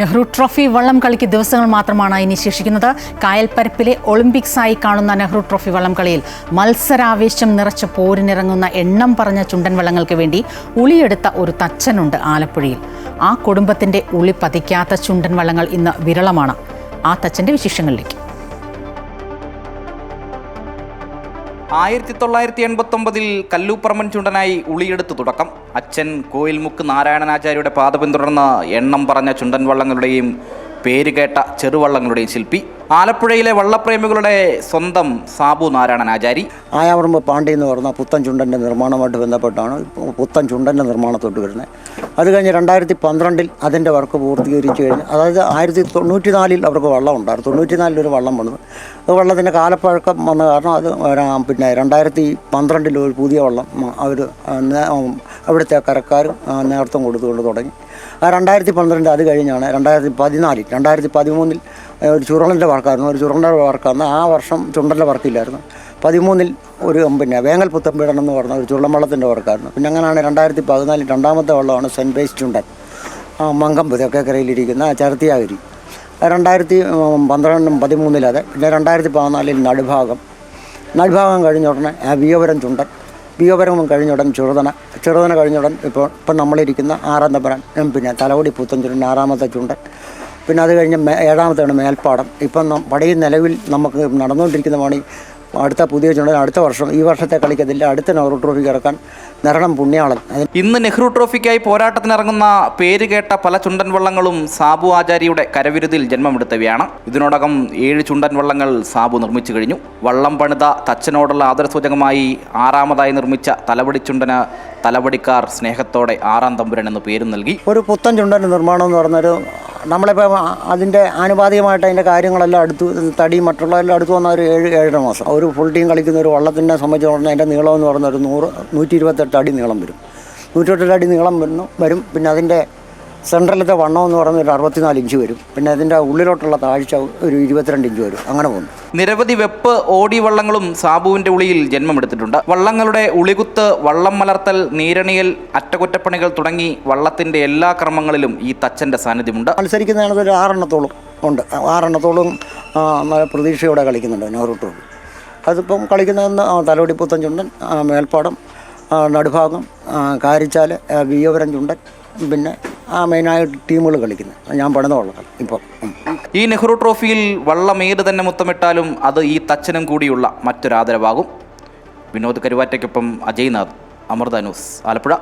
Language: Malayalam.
നെഹ്റു ട്രോഫി വള്ളം കളിക്ക് ദിവസങ്ങൾ മാത്രമാണ് ഇനി ശേഷിക്കുന്നത്. കായൽപ്പരപ്പിലെ ഒളിമ്പിക്സായി കാണുന്ന നെഹ്റു ട്രോഫി വള്ളം കളിയിൽ മത്സരാവേശം നിറച്ച പോരിനിറങ്ങുന്ന എണ്ണം പറഞ്ഞ ചുണ്ടൻ വള്ളങ്ങൾക്ക് വേണ്ടി ഉളിയെടുത്ത ഒരു തച്ചനുണ്ട് ആലപ്പുഴയിൽ. ആ കുടുംബത്തിന്റെ ഉളി പതിക്കാത്ത ചുണ്ടൻ വള്ളങ്ങൾ ഇന്ന് വിരളമാണ്. ആ തച്ചന്റെ വിശേഷങ്ങളിലേക്ക്. ആയിരത്തി തൊള്ളായിരത്തി എൺപത്തി ഒമ്പതിൽ കല്ലൂപ്പറമ്പൻ ചുണ്ടനായി ഉളിയെടുത്ത് തുടക്കം. അച്ഛൻ കോയിൽമുക്ക് നാരായണനാചാര്യയുടെ പാത പിന്തുടർന്ന് എണ്ണം പറഞ്ഞ ചുണ്ടൻ വള്ളങ്ങളുടെയും പേരുകേട്ട ചെറുവള്ളങ്ങളുടെയും ശില്പി. ആലപ്പുഴയിലെ വള്ളപ്രേമികളുടെ സ്വന്തം സാബു നാരായണൻ ആചാരി. ആയാവറമ്പ് പാണ്ഡ്യ എന്ന് പറഞ്ഞ പുത്തൻ ചുണ്ടന്റെ നിർമ്മാണമായിട്ട് ബന്ധപ്പെട്ടാണ് പുത്തൻ ചുണ്ടന്റെ നിർമ്മാണത്തോട്ട് വരുന്നത്. അത് കഴിഞ്ഞ് രണ്ടായിരത്തി പന്ത്രണ്ടിൽ അതിന്റെ വർക്ക് പൂർത്തീകരിച്ച് കഴിഞ്ഞ് അതായത് ആയിരത്തി തൊണ്ണൂറ്റി നാലിൽ അവർക്ക് വള്ളം ഉണ്ടായിരുന്നു. തൊണ്ണൂറ്റി നാലിൽ ഒരു വള്ളം വന്നു. അത് വള്ളത്തിന്റെ കാലപ്പഴക്കം വന്ന കാരണം അത് പിന്നെ രണ്ടായിരത്തി പന്ത്രണ്ടിൽ ഒരു പുതിയ വള്ളം അവർ അവിടുത്തെ ആ നേതൃത്വം കൊടുത്തുകൊണ്ട് തുടങ്ങി. ആ രണ്ടായിരത്തി പന്ത്രണ്ട് അത് കഴിഞ്ഞാണ് രണ്ടായിരത്തി പതിനാലിൽ രണ്ടായിരത്തി പതിമൂന്നിൽ ഒരു ചുരുളന്റെ വർക്കായിരുന്നു. ഒരു ചുരുളന്റെ വർക്കായിരുന്നു ആ വർഷം ചുണ്ടന്റെ വർക്കില്ലായിരുന്നു. പതിമൂന്നിൽ ഒരു പിന്നെ വേങ്ങൽ പുത്തമ്പീടൻ എന്ന് പറഞ്ഞ ഒരു ചുരുളൻ വള്ളത്തിന്റെ വർക്കായിരുന്നു. പിന്നെ അങ്ങനെയാണ് രണ്ടായിരത്തി പതിനാലിൽ രണ്ടാമത്തെ വള്ളമാണ് സെന്റ് ബേസ് ചുണ്ടൻ. മങ്കമ്പ് തെക്കേക്കരയിലിരിക്കുന്ന ചരത്തിയാഗിരി. രണ്ടായിരത്തി പന്ത്രണ്ടും പതിമൂന്നിലത് പിന്നെ രണ്ടായിരത്തി പതിനാലിൽ നടുഭാഗം. നടുഭാഗം കഴിഞ്ഞ ഉടനെ വിയോപുരം ചുണ്ടൻ. വിയോപുരം കഴിഞ്ഞ ഉടൻ ചെറുതന ചെറുതന കഴിഞ്ഞ ഉടൻ ഇപ്പോൾ ഇപ്പം നമ്മളിരിക്കുന്ന ആറാം തമ്പരാൻ പിന്നെ തലവടി പുത്തൻ ചുണ്ടൻ ആറാമത്തെ ചുണ്ടൻ പിന്നെ അത് കഴിഞ്ഞ് ഏഴാമത്തെയാണ് മേൽപ്പാടം. ഇപ്പം നം- നിലവിൽ നമുക്ക് നടന്നുകൊണ്ടിരിക്കുന്ന പണി അടുത്ത പുതിയ ചുണ്ടൻ അടുത്ത വർഷം ഈ വർഷത്തെ കളിക്കത്തില്ല അടുത്ത നെഹ്റു ട്രോഫിക്ക് ഇറക്കാൻ നിരണം പുണ്യാളൻ. ഇന്ന് നെഹ്റു ട്രോഫിക്കായി പോരാട്ടത്തിനിറങ്ങുന്ന പേര് കേട്ട പല ചുണ്ടൻ വള്ളങ്ങളും സാബു ആചാര്യയുടെ കരവിരുതിൽ ജന്മമെടുത്തവയാണ്. ഇതിനോടകം ഏഴ് ചുണ്ടൻ വള്ളങ്ങൾ സാബു നിർമ്മിച്ചു കഴിഞ്ഞു. വള്ളം പണിത തച്ചനോടുള്ള ആദരസൂചകമായി ആറാമതായി നിർമ്മിച്ച തലവടിച്ചുണ്ടന് തലവടിക്കാർ സ്നേഹത്തോടെ ആറാം തമ്പുരൻ എന്ന് പേരും നൽകി. ഒരു പുത്തൻ ചുണ്ടൻ നിർമ്മാണം എന്ന് പറഞ്ഞൊരു നമ്മളിപ്പോൾ അതിന്റെ ആനുപാതികമായിട്ട് അതിന്റെ കാര്യങ്ങളെല്ലാം അടുത്ത് തടി മറ്റുള്ളതെല്ലാം അടുത്ത് വന്ന ഒരു ഏഴ് ഏഴര മാസം. ഒരു ഫുൾ ടീം കളിക്കുന്ന ഒരു വള്ളത്തിനെ സംബന്ധിച്ച് പറഞ്ഞാൽ അതിന്റെ നീളം എന്ന് പറഞ്ഞ ഒരു നൂറ് നൂറ്റി ഇരുപത്തെട്ട് അടി നീളം വരും. നൂറ്റിയെട്ടെട്ട് അടി നീളം വരുന്നു വരും. പിന്നെ അതിന്റെ സെൻട്രലത്തെ വണ്ണം എന്ന് പറയുന്നത് ഒരു അറുപത്തിനാല് ഇഞ്ച് വരും. പിന്നെ അതിന്റെ ഉള്ളിലോട്ടുള്ള താഴ്ച ഒരു ഇരുപത്തിരണ്ട് ഇഞ്ച് വരും. അങ്ങനെ പോകുന്നു. നിരവധി വെപ്പ് ഓടി വള്ളങ്ങളും സാബുവിന്റെ ഉളിയിൽ ജന്മമെടുത്തിട്ടുണ്ട്. വള്ളങ്ങളുടെ ഉളികുത്ത് വള്ളം മലർത്തൽ നീരണിയൽ അറ്റകുറ്റപ്പണികൾ തുടങ്ങി വള്ളത്തിന്റെ എല്ലാ ക്രമങ്ങളിലും ഈ തച്ചന്റെ സാന്നിധ്യമുണ്ട്. മത്സരിക്കുന്നതാണ് ഒരു ആറെണ്ണത്തോളം ഉണ്ട്. ആറെണ്ണത്തോളം പ്രതീക്ഷയോടെ കളിക്കുന്നുണ്ട് നോറൂട്ടോ അതിപ്പം കളിക്കുന്നതെന്ന് തലോടി പുത്തൻ ചുണ്ടൻ ആ, മേൽപ്പാടം നടുഭാഗം കാരിച്ചാൽ വിയോപുരം ചുണ്ടൻ പിന്നെ ആ മെയിനായിട്ട് ടീമുകൾ കളിക്കുന്നത് ഞാൻ പണിത വള്ളം ഇപ്പം. ഈ നെഹ്റു ട്രോഫിയിൽ വള്ളം ഏത് തന്നെ മുത്തമിട്ടാലും അത് ഈ തച്ചനും കൂടിയുള്ള മറ്റൊരാദരവാകും. വിനോദ് കരുവാറ്റയ്ക്കൊപ്പം അജയ്നാഥ് അമൃത ന്യൂസ് ആലപ്പുഴ.